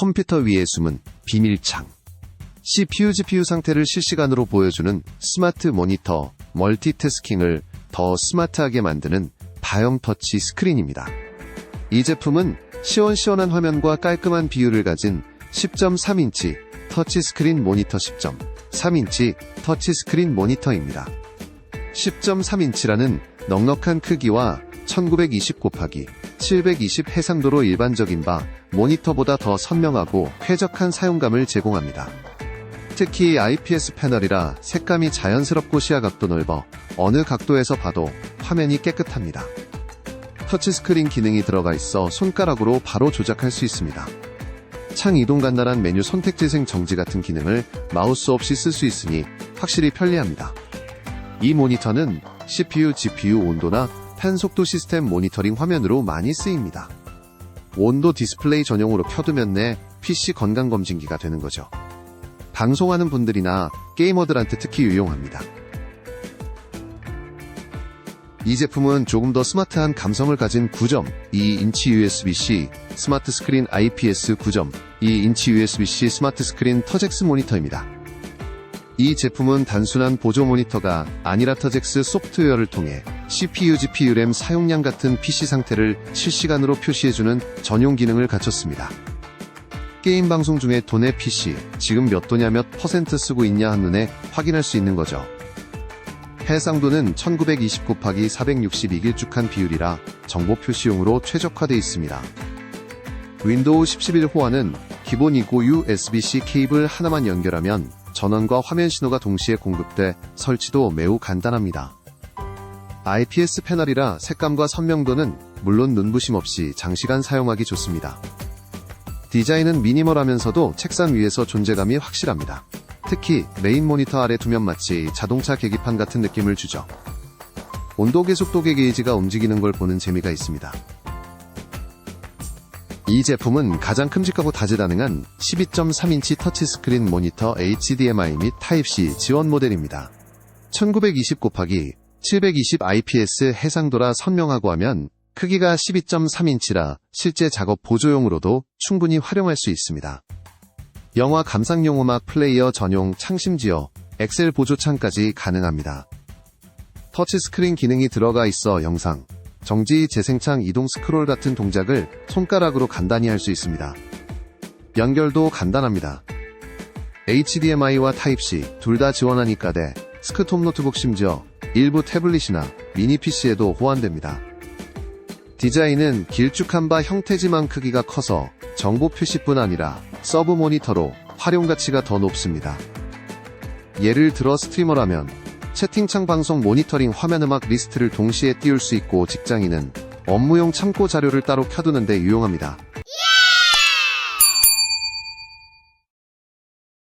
컴퓨터 위에 숨은 비밀창. CPU, GPU 상태를 실시간으로 보여주는 스마트 모니터, 멀티태스킹을 더 스마트하게 만드는 바형 터치 스크린입니다. 이 제품은 시원시원한 화면과 깔끔한 비율을 가진 10.3인치 터치 스크린 모니터 10.3인치 터치 스크린 모니터입니다. 10.3인치라는 넉넉한 크기와 1920 곱하기 720 해상도로 일반적인 바 모니터보다 더 선명하고 쾌적한 사용감을 제공합니다. 특히 IPS 패널이라 색감이 자연스럽고 시야 각도 넓어 어느 각도에서 봐도 화면이 깨끗합니다. 터치스크린 기능이 들어가 있어 손가락으로 바로 조작할 수 있습니다. 창 이동 간단한 메뉴 선택 재생 정지 같은 기능을 마우스 없이 쓸 수 있으니 확실히 편리합니다. 이 모니터는 CPU, GPU 온도나 펜 속도 시스템 모니터링 화면으로 많이 쓰입니다. 온도 디스플레이 전용으로 켜두면 내 PC 건강검진기가 되는 거죠. 방송하는 분들이나 게이머들한테 특히 유용합니다. 이 제품은 조금 더 스마트한 감성을 가진 9.2인치 USB-C 스마트 스크린 IPS 9.2인치 USB-C 스마트 스크린 터젝스 모니터입니다. 이 제품은 단순한 보조 모니터가 아니라 터젝스 소프트웨어를 통해 CPU, GPU, 램 사용량 같은 PC 상태를 실시간으로 표시해주는 전용 기능을 갖췄습니다. 게임 방송 중에 도내 PC, 지금 몇 도냐 몇 퍼센트 쓰고 있냐 한눈에 확인할 수 있는 거죠. 해상도는 1920 곱하기 462 길쭉한 비율이라 정보 표시용으로 최적화되어 있습니다. 윈도우 11 호환은 기본 이고 USB-C 케이블 하나만 연결하면 전원과 화면 신호가 동시에 공급돼 설치도 매우 간단합니다. IPS 패널이라 색감과 선명도는 물론 눈부심 없이 장시간 사용하기 좋습니다. 디자인은 미니멀하면서도 책상 위에서 존재감이 확실합니다. 특히 메인 모니터 아래 두면 마치 자동차 계기판 같은 느낌을 주죠. 온도 계속도계 게이지가 움직이는 걸 보는 재미가 있습니다. 이 제품은 가장 큼직하고 다재다능한 12.3인치 터치스크린 모니터 HDMI 및 Type-C 지원 모델입니다. 1920 곱하기 720 IPS 해상도라 선명하고 하면 크기가 12.3인치라 실제 작업 보조용으로도 충분히 활용할 수 있습니다. 영화 감상용 음악 플레이어 전용 창 심지어 엑셀 보조창까지 가능합니다. 터치스크린 기능이 들어가 있어 영상, 정지, 재생창, 이동 스크롤 같은 동작을 손가락으로 간단히 할 수 있습니다. 연결도 간단합니다. HDMI와 Type-C 둘 다 지원하니까 돼 스크톱 노트북 심지어 일부 태블릿이나 미니 PC에도 호환됩니다. 디자인은 길쭉한 바 형태지만 크기가 커서 정보 표시뿐 아니라 서브 모니터로 활용 가치가 더 높습니다. 예를 들어 스트리머라면 채팅창 방송 모니터링 화면 음악 리스트를 동시에 띄울 수 있고 직장인은 업무용 참고 자료를 따로 켜두는데 유용합니다.